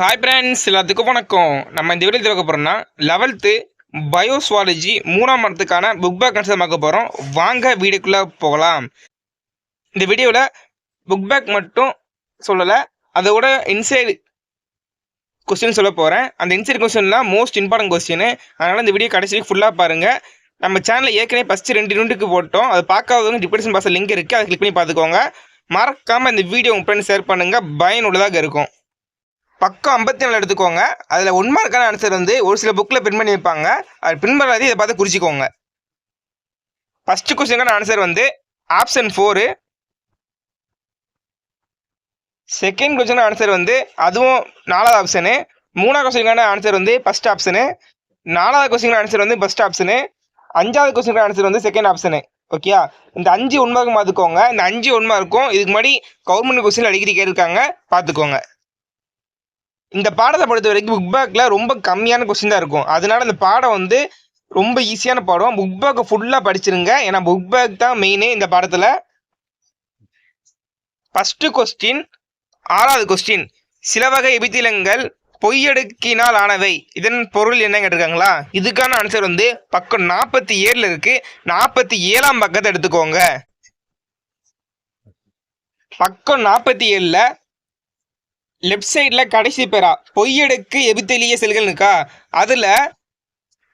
Hi friends எல்லாத்துக்கும் வணக்கம். நம்ம இந்த வீடியோ பார்க்க போகிறோம்னா லெவல்த்து பயோஸ்வாலஜி மூணாம் மரத்துக்கான புக் பேக் கன்சர் பார்க்க போகிறோம் வாங்க வீடியோக்குள்ளே போகலாம். இந்த வீடியோவில் புக் பேக் மட்டும் சொல்லலை அதோட இன்சைடு கொஸ்டின் சொல்ல போகிறேன் அந்த இன்சைடு கொஸ்டின்லாம் மோஸ்ட் இம்பார்ட்டன்ட் கொஸ்டின் அதனால் இந்த வீடியோ கடைசி ஃபுல்லாக பாருங்கள் நம்ம சேனலில் ஏற்கனவே ஃபஸ்ட்டு ரெண்டு ரெண்டுக்கு போட்டோம். அது பார்க்காதவங்க டிப்ரெஷன் பாஸ் லிங்க் இருக்குது அதை கிளிக் பண்ணி பார்த்துக்கோங்க. மறக்காமல் இந்த வீடியோ உங்கள் ஃப்ரெண்ட் ஷேர் பண்ணுங்கள் பயனுள்ளதாக இருக்கும். பக்கம் ஐம்பத்தி நாலு எடுத்துக்கோங்க. அதில் ஒன் மார்க்கான ஆன்சர் வந்து ஒரு சில புக்கில் பின் பண்ணி வைப்பாங்க அது பின் பண்ணாதே இதை பார்த்து குறிச்சிக்கோங்க. ஃபஸ்ட்டு கொஸ்டினுக்கான ஆன்சர் வந்து option four second question answer வந்து அதுவும் நாலாவது ஆப்ஷனு மூணாவது கொஸ்டினுக்கான ஆன்சர் வந்து ஃபஸ்ட் ஆப்ஷனு நாலாவது கொஸ்டினுக்கான ஆன்சர் வந்து ஃபஸ்ட் ஆப்ஷனு அஞ்சாவது கொஸ்டினுக்கான ஆன்சர் வந்து செகண்ட் ஆப்ஷனு ஓகேயா இந்த அஞ்சு உண்மார்க்கு பார்த்துக்கோங்க. இந்த அஞ்சு உண்மை இருக்கும் இதுக்கு முன்னாடி கவர்மெண்ட் கொஸ்டின் அடிக்கடி கேட்டிருக்காங்க. பார்த்துக்கோங்க. இந்த பாடத்தை பொறுத்த வரைக்கும் புக் பேக்கில் ரொம்ப கம்மியான கொஸ்டின் தான் இருக்கும். அதனால இந்த பாடம் வந்து ரொம்ப ஈஸியான பாடம். புக் பேக்கை ஃபுல்லாக படிச்சிருங்க. ஏன்னா புக் பேக் தான் மெயினே இந்த பாடத்தில். ஃபஸ்ட்டு கொஸ்டின் ஆறாவது கொஸ்டின் சில வகை எபித்திலங்கள் பொய்யடுக்கினால் ஆனவை. இதன் பொருள் என்ன கேட்டிருக்காங்களா? இதுக்கான ஆன்சர் வந்து பக்கம் நாற்பத்தி ஏழில் இருக்கு. நாற்பத்தி ஏழாம் பக்கத்தை எடுத்துக்கோங்க. பக்கம் நாற்பத்தி ஏழில் லெஃப்ட் சைடில் கடைசி பேரா? பொய்யடுக்கு எபித்தெளிய செல்கள் இருக்கா அதில்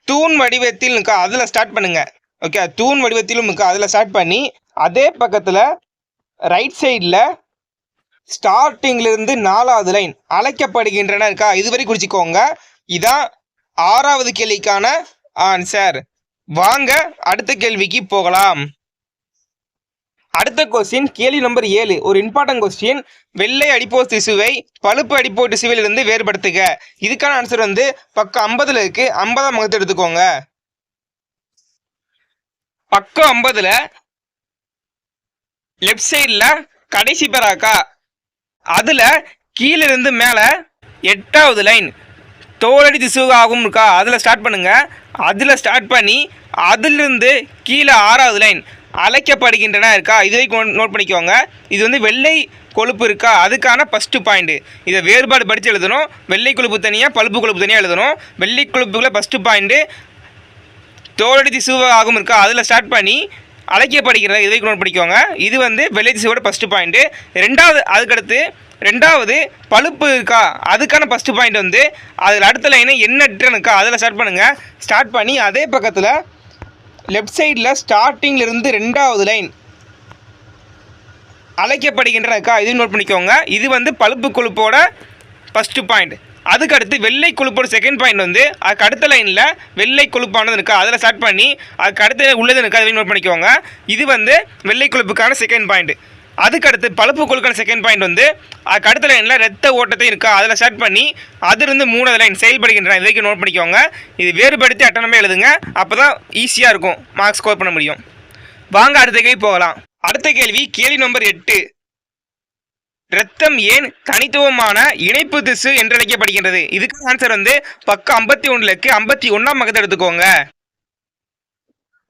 தூண் வடிவத்தில் இருக்கா அதில் ஸ்டார்ட் பண்ணுங்க. ஓகே தூண் வடிவத்திலும் இருக்கா அதில் ஸ்டார்ட் பண்ணி அதே பக்கத்தில் ரைட் சைடில் ஸ்டார்டிங்லேருந்து நாலாவது லைன் அழைக்கப்படுகின்றன இருக்கா? இதுவரை குறிச்சிக்கோங்க. இதான் ஆறாவது கேள்விக்கான ஆன்சர் வாங்க அடுத்த கேள்விக்கு போகலாம். அடுத்த கொஸ்டின் கேள்வி நம்பர் ஏழு. ஒரு இம்பார்ட்டன்ட் கொஸ்டின் வெள்ளை அடிப்போ திசுவை பழுப்பு அடிப்போ திசுவில் இருந்து வேறுபடுத்துக. இதுக்கான ஆன்சர் வந்து பக்கம் ஐம்பதுல இருக்கு. ஐம்பதாம் பக்கத்தை எடுத்துக்கோங்க. பக்கம் ஐம்பதுல லெஃப்ட் சைடில் கடைசி பேராக்கா அதில் கீழிருந்து மேலே எட்டாவது லைன் தோலடி திசுவாக ஆகும் இருக்கா அதில் ஸ்டார்ட் பண்ணுங்க. அதில் ஸ்டார்ட் பண்ணி அதிலிருந்து கீழே ஆறாவது லைன் அழைக்கப்படுகின்றன இருக்கா? இது வரைக்கும் நோட் பண்ணிக்கோங்க. இது வந்து வெள்ளை கொழுப்பு இருக்கா? அதுக்கான ஃபஸ்ட்டு பாயிண்ட்டு இதை வேறுபாடு படித்து எழுதணும். வெள்ளை கொழுப்பு தனியாக பழுப்பு கொழுப்பு தனியாக எழுதணும். வெள்ளை கொழுப்புக்குள்ள ஃபஸ்ட்டு பாயிண்ட்டு தோலடி திசு ஆகும் இருக்கா? அதில் ஸ்டார்ட் பண்ணி அழைக்கப்படுகிறது இதை நோட் பண்ணிக்கோங்க. இது வந்து வெள்ளை திசுவோட ஃபஸ்ட்டு பாயிண்ட்டு ரெண்டாவது அதுக்கடுத்து ரெண்டாவது பழுப்பு இருக்கா? அதுக்கான ஃபஸ்ட்டு பாயிண்ட் வந்து அதில் அடுத்த லைனு எண்ணற்றன் இருக்கா? அதில் ஸ்டார்ட் பண்ணுங்கள் ஸ்டார்ட் பண்ணி அதே பக்கத்தில் லெஃப்ட் சைடில் ஸ்டார்டிங்கிலிருந்து ரெண்டாவது லைன் அழைக்கப்படுகின்றனக்கா? இது நோட் பண்ணிக்கோங்க. இது வந்து பழுப்பு கொழுப்போட ஃபஸ்ட்டு பாயிண்ட் அதுக்கு அடுத்து வெள்ளை கொழுப்போட செகண்ட் பாயிண்ட் வந்து அதுக்கு அடுத்த லைனில் வெள்ளை கொழுப்பானது இருக்கா? அதில் ஸ்டார்ட் பண்ணி அதுக்கு அடுத்த உள்ளது இருக்கா? அதை நோட் பண்ணிக்கோங்க. இது வந்து வெள்ளை கொழுப்புக்கான செகண்ட் பாயிண்ட் அதுக்கு அடுத்து பழுப்பு கொழுக்கான செகண்ட் பாயிண்ட் வந்து அதுக்கு அடுத்த லைனில் ரத்த ஓட்டத்தை இருக்கா அதில் ஸ்டார்ட் பண்ணி அதிலிருந்து மூணாவது லைன் செயல்படுகின்றன. இது வரைக்கும் நோட் பண்ணிக்கோங்க. இது வேறுபடுத்தி அட்டனமே எழுதுங்க. அப்போ தான் ஈஸியாக இருக்கும். மார்க்ஸ் ஸ்கோர் பண்ண முடியும். வாங்க அடுத்த கேள்வி போகலாம். அடுத்த கேள்வி கேள்வி நம்பர் எட்டு. ரத்தம் ஏன் தனித்துவமான இணைப்பு திசு என்று அழைக்கப்படுகின்றது இதுக்கு ஆன்சர் வந்து பக்கம் ஐம்பத்தி ஒன்றுலக்கு ஐம்பத்தி ஒன்றாம் பக்கத்தை எடுத்துக்கோங்க.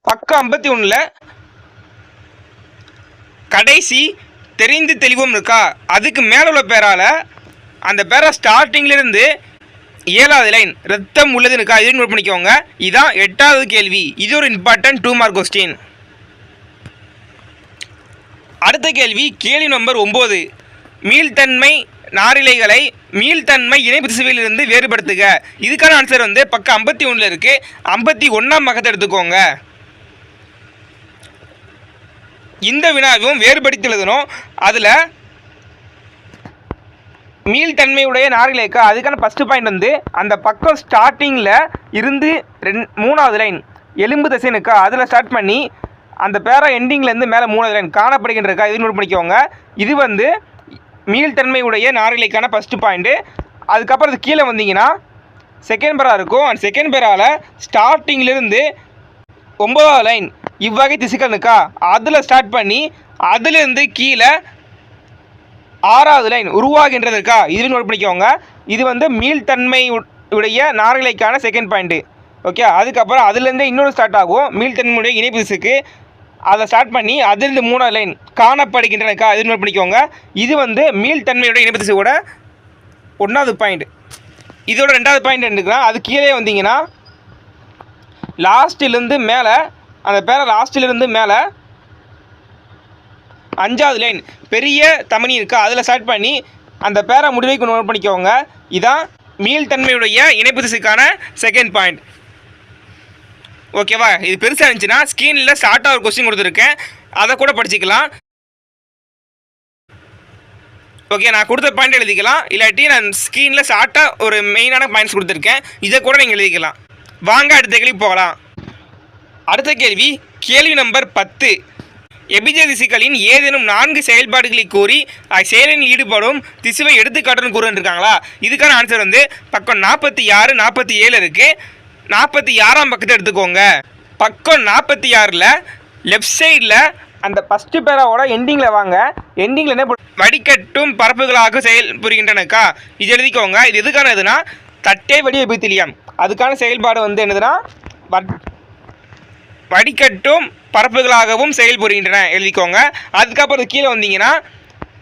பக்கம் ஐம்பத்தி ஒன்றில் கடைசி தெரிந்து தெளிவும் இருக்கா? அதுக்கு மேலே உள்ள பேரால் அந்த பேரை ஸ்டார்டிங்லேருந்து ஏழாவது லைன் ரத்தம் உள்ளது இருக்கா? இது நோட் பண்ணிக்கோங்க. இதான் எட்டாவது கேள்வி. இது ஒரு இம்பார்ட்டன்ட் டூ மார்க் கொஸ்டின் அடுத்த கேள்வி கேள்வி நம்பர் ஒம்பது மீள்தன்மை நாரிலைகளை மீள்தன்மை இணைப்பு திசுவிலிருந்து வேறுபடுத்துக. இதுக்கான ஆன்சர் வந்து பக்கம் ஐம்பத்தி ஒன்றில் இருக்குது ஐம்பத்தி ஒன்றாம் பக்கத்தை எடுத்துக்கோங்க. இந்த வினாவும் வேறுபடுத்தி எழுதணும். அதில் மீள்தன்மையுடைய நாரிலேக்கா அதுக்கான ஃபஸ்ட்டு பாயிண்ட் வந்து அந்த பக்கம் ஸ்டார்டிங்கில் இருந்து ரெண் மூணாவது லைன் எலும்பு தசைனுக்கா அதில் ஸ்டார்ட் பண்ணி அந்த பேரா எண்டிங்லேருந்து மேலே மூணாவது லைன் காணப்படுகின்றக்கா இது நோட் பண்ணிக்கோங்க. இது வந்து மீள்தன்மையுடைய நாரிலைக்கான ஃபஸ்ட்டு பாயிண்ட்டு அதுக்கப்புறம் இது கீழே வந்தீங்கன்னா செகண்ட் பேரா இருக்கும். அந்த செகண்ட் பேரால் ஸ்டார்டிங்லேருந்து ஒம்பதாவது லைன் இவ்வகை திசுக்கள் இருக்கா அதில் ஸ்டார்ட் பண்ணி அதுலேருந்து கீழே ஆறாவது லைன் உருவாகின்றது இருக்கா இது நோட் பண்ணிக்கோங்க. இது வந்து மீள்தன்மை உடைய நாரலைக்கான செகண்ட் பாயிண்ட்டு ஓகே அதுக்கப்புறம் அதுலேருந்து இன்னொரு ஸ்டார்ட் ஆகும். மீள்தன்மையுடைய இணைப்பு திசுக்கு. அதை ஸ்டார்ட் பண்ணி அதிலிருந்து மூணாவது லைன் காணப்படுகின்றனக்கா இது நோட் பண்ணிக்கோங்க. இது வந்து மீள்தன்மையுடைய இணைப்பு திசுவோட ஒன்றாவது பாயிண்ட் இதோட ரெண்டாவது பாயிண்ட் எடுத்துக்கலாம். அது கீழே வந்தீங்கன்னா லாஸ்ட்டிலேருந்து மேலே அந்த பேரை லாஸ்ட்டிலிருந்து மேலே அஞ்சாவது லைன். பெரிய தமனி இருக்கா. அதில் ஸ்டார்ட் பண்ணி அந்த பேரை முடிவைக்கு நோட் பண்ணிக்கோங்க. இதான் மீள்தன்மையுடைய இணைப்பு திசைக்கான செகண்ட் பாயிண்ட் ஓகேவா? இது பெருசாக இருந்துச்சுன்னா ஸ்க்ரீனில் ஷார்ட்டாக ஒரு கொஸ்டின் கொடுத்துருக்கேன். அதை கூட படிச்சுக்கலாம். ஓகே நான் கொடுத்த பாயிண்ட் எழுதிக்கலாம். இல்லாட்டி நான் ஸ்க்ரீனில் ஷார்ட்டாக ஒரு மெயினான பாயிண்ட்ஸ் கொடுத்துருக்கேன். இதை கூட நீங்கள் எழுதிக்கலாம். வாங்க அடுத்த கேள்வி போகலாம். அடுத்த கேள்வி கேள்வி நம்பர் பத்து. எபிஜே திசுக்களின் ஏதேனும் நான்கு செயல்பாடுகளை கூறி செயலில் ஈடுபடும் திசுவை எடுத்துக்காட்டுன்னு கூறுன்றிருக்காங்களா இதுக்கான ஆன்சர் வந்து பக்கம் நாற்பத்தி ஆறு நாற்பத்தி ஏழு இருக்குது நாற்பத்தி ஆறாம் பக்கத்தை எடுத்துக்கோங்க. பக்கம் நாற்பத்தி ஆறில் லெஃப்ட் சைடில் அந்த ஃபஸ்ட்டு பேராவோட எண்டிங்கில் வாங்க. எண்டிங்கில் என்ன வடிகட்டும் பரப்புகளாக செயல் புரிகின்றனக்கா? இது எழுதிக்கோங்க. இது எதுக்கான இதுனா தட்டே வடி எபித்திலியம் அதுக்கான செயல்பாடு வந்து என்னதுன்னா வட் வடிகட்டும் பரப்புகளாகவும் செயல்புரிகின்றன எழுதிக்கோங்க. அதுக்கப்புறம் கீழே வந்தீங்கன்னா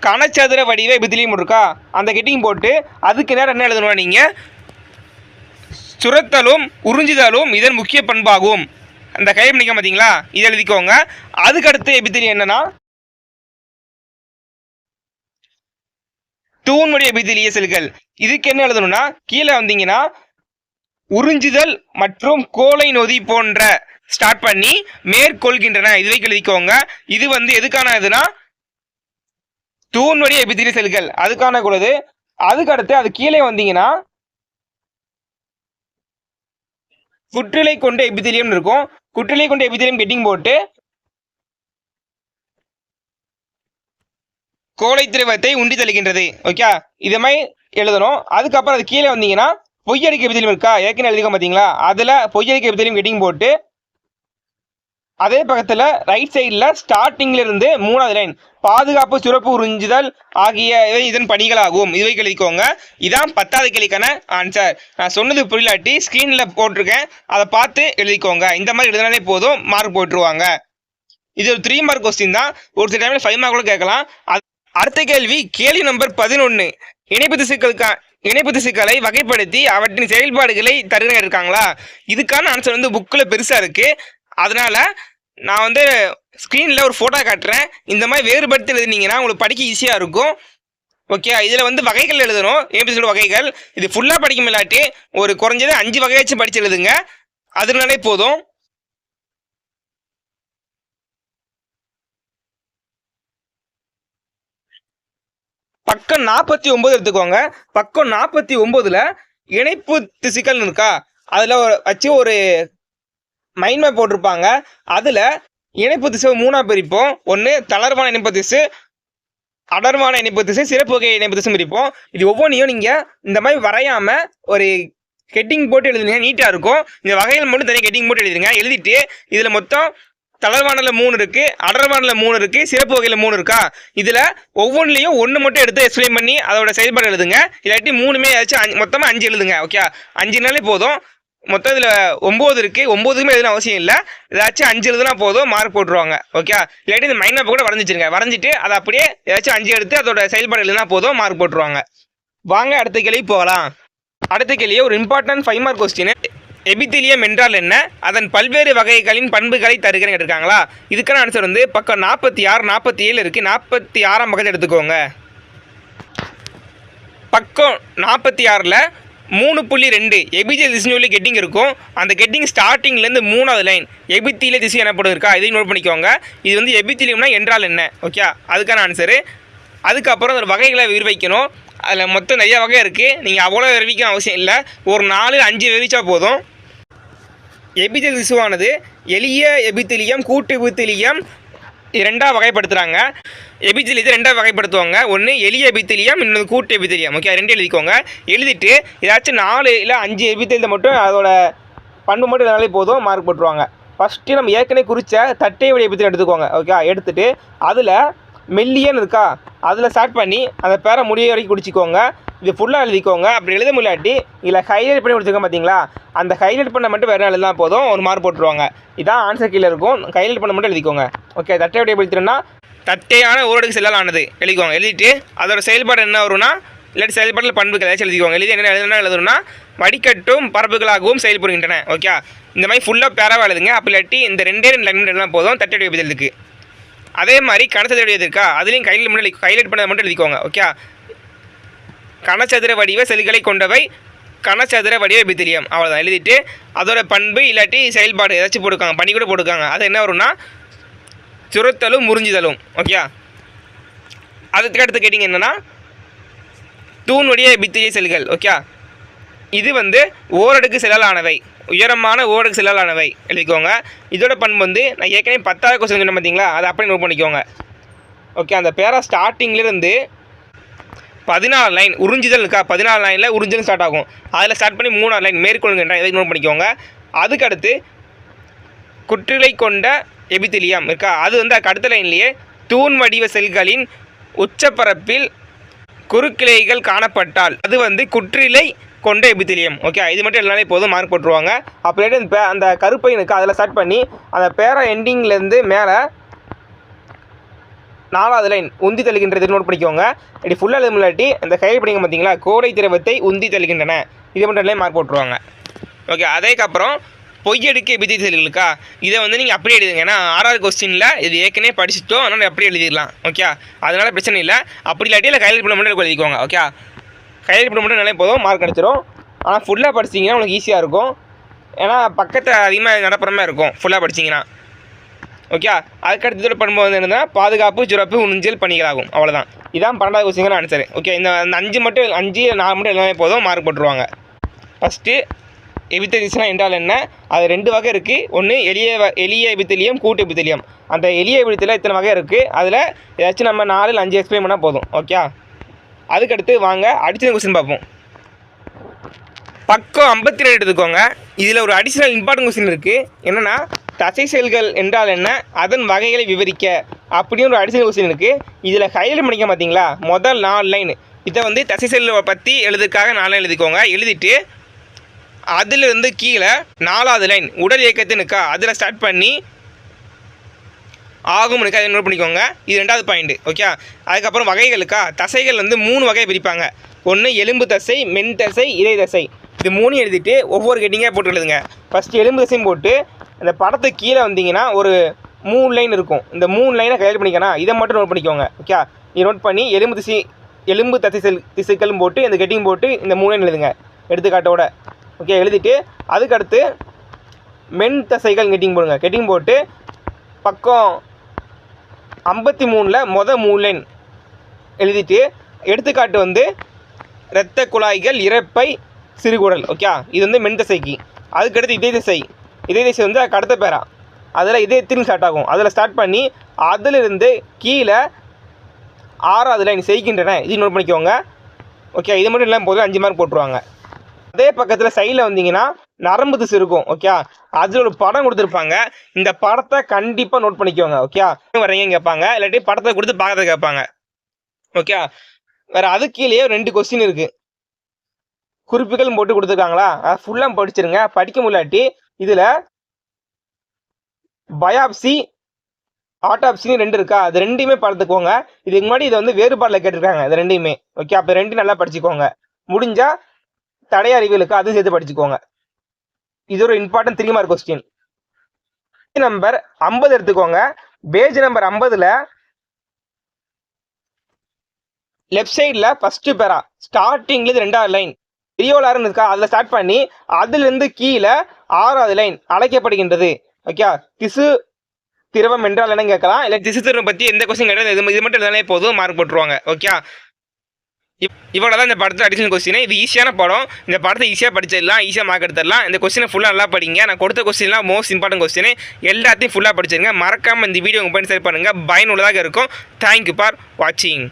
கனச்சதுர வடிவ எபித்திலியம் இருக்கா? அந்த கெட்டிங் போட்டு அதுக்கு நேரம் என்ன எழுதணும் நீங்கள் சுரத்தலும் உறிஞ்சுதலும் இதன் முக்கிய பண்பாகும். அந்த கையை நிற்க பார்த்தீங்களா? இதை எழுதிக்கோங்க. அதுக்கு அடுத்து என்னன்னா தூண்முடைய எபித்திலிய செல்கள். இதுக்கு என்ன எழுதணும்னா கீழே வந்தீங்கன்னா உறிஞ்சுதல் மற்றும் கோலை நொதி போன்ற ஸ்டார்ட் பண்ணி மேற்கொள்கின்றன. இதுவை எழுதிக்கோங்க. இது வந்து எதுக்கான இதுனா தூண்வடி எபித்திரி செல்கள். அதுக்கான குழுது அதுக்கு அடுத்து அது கீழே வந்தீங்கன்னா குற்றிலை கொண்ட எபித்திரியம் இருக்கும். குற்றிலை கொண்ட எபித்திரியம் கெட்டிங் போட்டு கோலை திரவத்தை உண்டி தள்ளுகின்றது. ஓகே இது மாதிரி எழுதணும். அதுக்கப்புறம் அது கீழே வந்தீங்கன்னா பொய்யடிக்க எபித்திரியம் இருக்கா? ஏற்கனவே எழுதிக்க பார்த்தீங்களா அதில் பொய்யடிக்க எபித்திரியம் கெட்டிங் போட்டு அதே பக்கத்தில் ரைட் சைடில் ஸ்டார்டிங்கிலிருந்து மூணாவது லைன் பாதுகாப்பு சுரப்பு உறிஞ்சுதல் ஆகிய இவை இதன் பணிகளாகும். இதுவை எழுதிக்கோங்க இதான் பத்தாவது கிளிக்கான ஆன்சர் நான் சொன்னது புரியலாட்டி ஸ்க்ரீனில் போட்டிருக்கேன். அதை பார்த்து எழுதிக்கோங்க. இந்த மாதிரி எழுதினாலே போதும். மார்க் போட்டுருவாங்க. இது ஒரு த்ரீ மார்க் கொஸ்டின் தான். ஒரு சில டைமில் ஃபைவ் மார்க் கூட கேட்கலாம். அது- அடுத்த கேள்வி கேள்வி நம்பர் பதினொன்று இணைப்பு திசுக்களுக்கா இணைப்பு திசுக்களை வகைப்படுத்தி அவற்றின் செயல்பாடுகளை தருக இருக்காங்களா? இதுக்கான ஆன்சர் வந்து புக்கில் பெருசாக இருக்குது அதனால நான் வந்து ஸ்க்ரீனில் ஒரு ஃபோட்டோ காட்டுறேன். இந்த மாதிரி வேறுபடுத்தி எழுதினீங்கன்னா உங்களுக்கு படிக்க ஈஸியாக இருக்கும். ஓகே இதில் வந்து வகைகள் எழுதணும். ஏபிசியோட வகைகள்? இது ஃபுல்லாக படிக்க இல்லாட்டி ஒரு குறைஞ்சது அஞ்சு வகையாச்சும் படிச்சு எழுதுங்க. அதனாலே போதும். பக்கம் நாற்பத்தி ஒம்பது எடுத்துக்கோங்க. பக்கம் நாற்பத்தி ஒம்போதில் இணைப்பு திசுக்கள் இருக்கா? அதில் வச்சு ஒரு மைண்ட் மேப் போட்டிருப்பாங்க. அதில் இணைப்பு திசை மூணாக பிரிப்போம். ஒன்று தளர்வான இணைப்பு திசு அடர்வான இணைப்பு திசை சிறப்பு வகை இணைப்பு திசை பிரிப்போம். இது ஒவ்வொன்றையும் நீங்கள் இந்த மாதிரி வரையாமல் ஒரு கெட்டிங் போட்டு எழுதுனீங்க நீட்டாக இருக்கும். இந்த வகைகள் மட்டும் தனியாக கெட்டிங் போட்டு எழுதுங்க எழுதிட்டு இதில் மொத்தம் தளர்வானில் மூணு இருக்குது அடர்வானில் மூணு இருக்குது சிறப்பு வகையில் மூணு இருக்கா? இதில் ஒவ்வொன்றிலையும் ஒன்று மட்டும் எடுத்து எக்ஸ்பிளைன் பண்ணி அதோட செயல்பாடு எழுதுங்க. இல்லாட்டி மூணுமே ஏதாச்சும் அஞ்சு மொத்தமாக அஞ்சு எழுதுங்க ஓகே அஞ்சுனாலே போதும். மொத்தம் இதில் ஒம்பது இருக்குது ஒம்போதுக்குமே எதுவும் அவசியம் இல்லை. ஏதாச்சும் அஞ்சு எழுதுனா போதும். மார்க் போட்டுருவாங்க. ஓகே இல்லாட்டி இந்த மைண்ட் மேப் கூட வரைஞ்சிருங்க வரைஞ்சிட்டு அதை அப்படியே ஏதாச்சும் அஞ்சு எடுத்து அதோட செயல்பாடு எழுதுனா போதும். மார்க் போட்டுருவாங்க. வாங்க அடுத்த கேள்வி போகலாம். அடுத்த கேள்வியே ஒரு important five mark question epithelium என்றால் என்ன? அதன் பல்வேறு வகைகளின் பண்புகளை தருகிறேன் கேட்டிருக்காங்களா? இதுக்கான ஆன்சர் வந்து பக்கம் நாற்பத்தி ஆறு நாற்பத்தி ஏழு இருக்குது நாற்பத்தி ஆறாம் பக்கத்தை எடுத்துக்கோங்க. பக்கம் நாற்பத்தி ஆறில் மூணு புள்ளி ரெண்டு எபிஜே திசை சொல்லி கெட்டிங் இருக்கும். அந்த கெட்டிங் ஸ்டார்டிங்லேருந்து மூணாவது லைன் எபித்தில திசை எனப்படும் இருக்கா? இதையும் நோட் பண்ணிக்கோங்க. இது வந்து எபித்திலியம்னா என்றால் என்ன? ஓகே அதுக்கான ஆன்சரு அதுக்கப்புறம் ஒரு வகைகளை விரிவைக்கணும். அதில் மொத்தம் நிறைய வகை இருக்குது நீங்கள் அவ்வளோ விரிவிக்க அவசியம் இல்லை. ஒரு நாலு அஞ்சு விரிவிச்சா போதும். எபித்தல் திசுவானது எளிய எபித்திலியம் கூட்டு எபித்திலியம் ரெண்டாக வகைப்படுத்துகிறாங்க எபித்திலியத்தை ரெண்டாக வகைப்படுத்துவாங்க. ஒன்று எளிய எபித்திலியம் இன்னொன்று கூட்டு எபித்திலியம். ஓகே ரெண்டு எழுதிக்கோங்க. எழுதிட்டு ஏதாச்சும் நாலு இல்லை அஞ்சு எபித்திலியத்தை மட்டும் அதோட பண்பு மட்டும் எழுதினாலே போதும் மார்க் போட்டுருவாங்க. ஃபஸ்ட்டு நம்ம ஏற்கனவே குறித்த தட்டை வழி எபித்திலியம் எடுத்துக்கோங்க. ஓகே எடுத்துகிட்டு அதில் மெல்லியன்னு இருக்கா அதில் ஸ்டார்ட் பண்ணி அந்த பேரை முடிய வரைக்கும் குடிச்சிக்கோங்க. இது ஃபுல்லாக எழுதிக்கோங்க. அப்படி எழுத முடியாட்டி இதில் ஹைலைட் பண்ணி கொடுத்துருக்கோம் பார்த்தீங்களா அந்த ஹைலைட் பண்ண மட்டும் வேறு எழுதினா போதும். ஒரு மார்க் போட்டுருவாங்க. இதான் ஆன்சர் கீழே இருக்கும். ஹைலைட் பண்ண மட்டும் எழுதிக்கோங்க. ஓகே தட்டை எப்படி எழுதிட்டோம்னா தட்டையான ஊரடங்கு செல்லாலானது எழுதிக்கோங்க. எழுதிட்டு அதோட செயல்பாடு என்ன வரும்னா இல்லாட்டி செயல்பாட்டில் பண்புகள் ஏதாச்சும் எழுதிக்கோங்க. எழுதி என்ன எழுதுனா எழுதணும்னா வடிகட்டும் பரப்புகளாகவும் செயல்படுகின்றன. ஓகே இந்த மாதிரி ஃபுல்லாக பேராக எழுதுங்க. அப்படி இல்லாட்டி இந்த ரெண்டே ரெண்டு லைன் எழுதலாம் போதும். தட்டடி எழுதுக்கு அதே மாதிரி கணச்சதுர இருக்கா அதுலேயும் கையில் முன்னாடி ஹைலைட் பண்ணதை மட்டும் எழுதிக்கோங்க ஓகே கணச்சதுர வடிவ செல்களை கொண்டவை கணச்சதுர வடிவ பித்திரியம் அவ்வளோதான் எழுதிட்டு அதோட பண்பு இல்லாட்டி செயல்பாடு ஏதாச்சும் போட்டுக்காங்க பண்ணி கூட போட்டுக்காங்க. அது என்ன வரும்னா சுரத்தலும் முறிஞ்சுதலும் ஓகே அதுக்கு அடுத்து கேட்டிங்க என்னென்னா தூண் வடிய செல்கள் ஓகே இது வந்து ஓரடுக்கு செல்லாலானவை. உயரமான ஓரடுக்கு செல்லாலானவை. எழுதிக்கோங்க. இதோட பண்பு வந்து நான் ஏற்கனவே பத்தாவது கொஸ்டின் சொன்னேன் பார்த்தீங்களா அதை அப்படியே நோட் பண்ணிக்கோங்க. ஓகே அந்த பேரா ஸ்டார்டிங்லேருந்து பதினாலு லைன் உறிஞ்சுதல் இருக்கா? பதினாலு லைனில் உறிஞ்சல் ஸ்டார்ட் ஆகும். அதில் ஸ்டார்ட் பண்ணி மூணாறு லைன் மேற்கொள்கின்ற இதை நோட் பண்ணிக்கோங்க. அதுக்கடுத்து குற்றிலை கொண்ட எபித்திலியம் இருக்கா? அது வந்து அடுத்த லைன்லேயே தூண் வடிவ செல்களின் உச்சப்பரப்பில் குறுக்கிளைகள் காணப்பட்டால் அது வந்து குற்றிலை கொண்டை எபித்திலியம். ஓகே இது மட்டும் எல்லாமே போதும் மார்க் போட்டுருவாங்க. அப்படியே அந்த பே- அந்த அதில் ஸ்டார்ட் பண்ணி அந்த பேரா எண்டிங்லேருந்து மேலே நாலாவது லைன் உந்தி தள்ளுகின்றது நோட் பண்ணிக்கோங்க. இப்படி ஃபுல்லாக எழுத முன்னாடி அந்த கையில் பண்ணிங்க பார்த்தீங்களா கோடை திரவத்தை உந்தி தள்ளுகின்றன. இது மட்டும் எல்லாம் மார்க் போட்டுருவாங்க. ஓகே அதுக்கப்புறம் பொய்யடுக்கு விதி செல்களுக்கா இதை வந்து நீங்கள் அப்படியே எழுதுங்க. ஏன்னா ஆறாவது கொஸ்டினில் இது ஏற்கனவே படிச்சுட்டோம் அதனால் அப்படியே எழுதிடலாம். ஓகே அதனால் பிரச்சனை இல்லை. அப்படி இல்லாட்டி இல்லை கையில் பண்ண மட்டும் எழுதிக்கோங்க. ஓகே கையில் பண்ண மட்டும் நல்லா போதும் மார்க் கிடச்சிரும் ஆனால் ஃபுல்லாக படிச்சிங்கன்னா உங்களுக்கு ஈஸியாக இருக்கும். ஏன்னா பக்கத்தில் அதிகமாக நடப்புற மாதிரி இருக்கும் ஃபுல்லாக படிச்சிங்கன்னா. ஓகே அதுக்கடுத்து இதோட பண்ணும்போது வந்து என்னன்னா பாதுகாப்பு சுரப்பு உறிஞ்சல் பணிகளாகும். அவ்வளோதான் இதான் பன்னெண்டாவது கொஸ்டின் ஆன்சர் ஓகே இந்த அந்த அஞ்சு மட்டும் அஞ்சு நாலு மட்டும் எல்லாமே போதும் மார்க் போட்டுருவாங்க. ஃபஸ்ட்டு எபித்தலிஸ்னா என்றால் என்ன? அது ரெண்டு வகை இருக்குது ஒன்று எளிய வ- எளிய எபித்தலியம் கூட்டு எபித்தலியம். அந்த எளிய எபித்தலியில் இத்தனை வகை இருக்குது அதில் ஏதாச்சும் நம்ம நாலு அஞ்சு எக்ஸ்பிளைன் பண்ணால் போதும். ஓகே அதுக்கடுத்து வாங்க அடிஷனல் கொஸ்டின் பார்ப்போம். பக்கம் ஐம்பத்தி ரெண்டு எடுத்துக்கோங்க. இதில் ஒரு அடிஷ்னல் இம்பார்ட்டன்ட் கொஸ்டின் இருக்குது என்னென்னா தசை செல்கள் என்றால் என்ன? அதன் வகைகளை விவரிக்க. அப்படின்னு ஒரு அடிஷனல் கொஸ்டின் இருக்குது இதில் ஹைலைட் பண்ணிக்க பார்த்தீங்களா முதல் நாலு லைன் இதை வந்து தசை செல்லை பற்றி எழுதுக்காக நாலு லைன் எழுதிக்கோங்க. எழுதிட்டு அதிலிருந்து கீழே நாலாவது லைன் உடல் இயக்கத்தினுக்கா அதில் ஸ்டார்ட் பண்ணி ஆகும் இருக்கா நோட் பண்ணிக்கோங்க. இது ரெண்டாவது பாயிண்ட் ஓகே அதுக்கப்புறம் வகைகளுக்கா? தசைகள் வந்து மூணு வகையை பிரிப்பாங்க. ஒன்று எலும்பு தசை மென் தசை இறை தசை. இது மூணு எழுதிட்டு ஒவ்வொரு கெட்டிங்காக போட்டு எழுதுங்க. ஃபஸ்ட்டு எலும்பு தசையும் போட்டு அந்த படத்துக்கு கீழே வந்தீங்கன்னா ஒரு மூணு லைன் இருக்கும். இந்த மூணு லைனை கையில் பண்ணிக்கணும் இதை மட்டும் நோட் பண்ணிக்கோங்க ஓகே நீ நோட் பண்ணி எலும்பு திசை எலும்பு தசை செல் திசுக்களும் போட்டு இந்த கெட்டிங் போட்டு இந்த மூணு லைன் எழுதுங்க எடுத்துக்காட்டோட ஓகே எழுதிட்டு அதுக்கடுத்து மென் தசைகள் கெட்டிங் போடுங்க. கெட்டிங் போட்டு பக்கம் ஐம்பத்தி மூணில் மொத மூலன் எழுதிட்டு எடுத்துக்காட்டு வந்து இரத்த குழாய்கள் இறப்பை சிறுகுடல் ஓகே இது வந்து மென் தசைக்கு. அதுக்கடுத்து இதய திசை. இதய திசை வந்து அதுக்கு அடுத்த பேரா. அதில் இதயத்திலும் ஸ்டார்ட் ஆகும். அதில் ஸ்டார்ட் பண்ணி அதிலிருந்து கீழே ஆறாவது லைன் செய்கின்றன. இது நோட் பண்ணிக்கோங்க. ஓகே இது மட்டும் இல்லாமல் போதும் அஞ்சு மார்க் போட்டுருவாங்க. அதே பக்கத்தில் சைடில் வந்தீங்கன்னா நரம்பு திசு இருக்கும் ஓகே அதில் ஒரு படம் கொடுத்துருப்பாங்க. இந்த படத்தை கண்டிப்பாக நோட் பண்ணிக்கோங்க ஓகே வரீங்க கேட்பாங்க. இல்லாட்டி படத்தை கொடுத்து பார்க்கறத கேட்பாங்க. ஓகே வேற அது கீழேயே ரெண்டு கொஸ்டின் இருக்கு. குறிப்புகள் போட்டு கொடுத்துருக்காங்களா? அதை ஃபுல்லாக படிச்சிருங்க. படிக்க முடியாட்டி இதில் பயாப்சி ஆட்டாப்சின்னு ரெண்டு இருக்கா? அது ரெண்டையுமே பார்த்துக்கோங்க. இதுக்கு முன்னாடி இதை வந்து வேறுபாடில் கேட்டிருக்காங்க இது ரெண்டையுமே. ஓகே அப்போ ரெண்டு நல்லா படிச்சுக்கோங்க. முடிஞ்சா தடை அறிவியலுக்கு அது சேர்த்து படிச்சுக்கோங்க. இது ஒரு important three mark question number ஐம்பது எடுத்துக்கோங்க. பேஜ் நம்பர் ஐம்பதுல லெஃப்ட் சைடில் ஃபர்ஸ்ட் பேரா ஸ்டார்டிங்ல ரெண்டாவது லைன் பெரியோலாருன்னு இருக்கா? அதில் ஸ்டார்ட் பண்ணி அதுலேருந்து கீழே ஆறாவது லைன் அழைக்கப்படுகின்றது. ஓகே திசு திரவம் என்றால் என்னன்னு கேட்கலாம். இல்லை திசு திரவம் பற்றி எந்த கொஸ்டின் கிடையாது இது மட்டும் இல்லைனாலே போதும் மார்க் போட்டுருவாங்க. ஓகே இவ்வளோ தான் இந்த படத்தில் அடிஷனல் கொஸ்டின் இது ஈஸியான படம். இந்த படத்தை ஈஸியாக படிச்சிடலாம் ஈஸியாக மார்க் எடுத்துடலாம். இந்த கொஸ்டினை ஃபுல்லாக நல்லா படிங்க. நான் கொடுத்த கொஸ்டின்லாம் மோஸ்ட் இம்பார்ட்டன்ட் கொஸ்டின் எல்லாத்தையும் ஃபுல்லாக படிச்சிருங்க. மறக்காமல் இந்த வீடியோ உங்கள் பண்ணி ஷேர் பண்ணுங்கள் பயனுள்ளதாக இருக்கும். தேங்க்யூ ஃபார் வாட்சிங்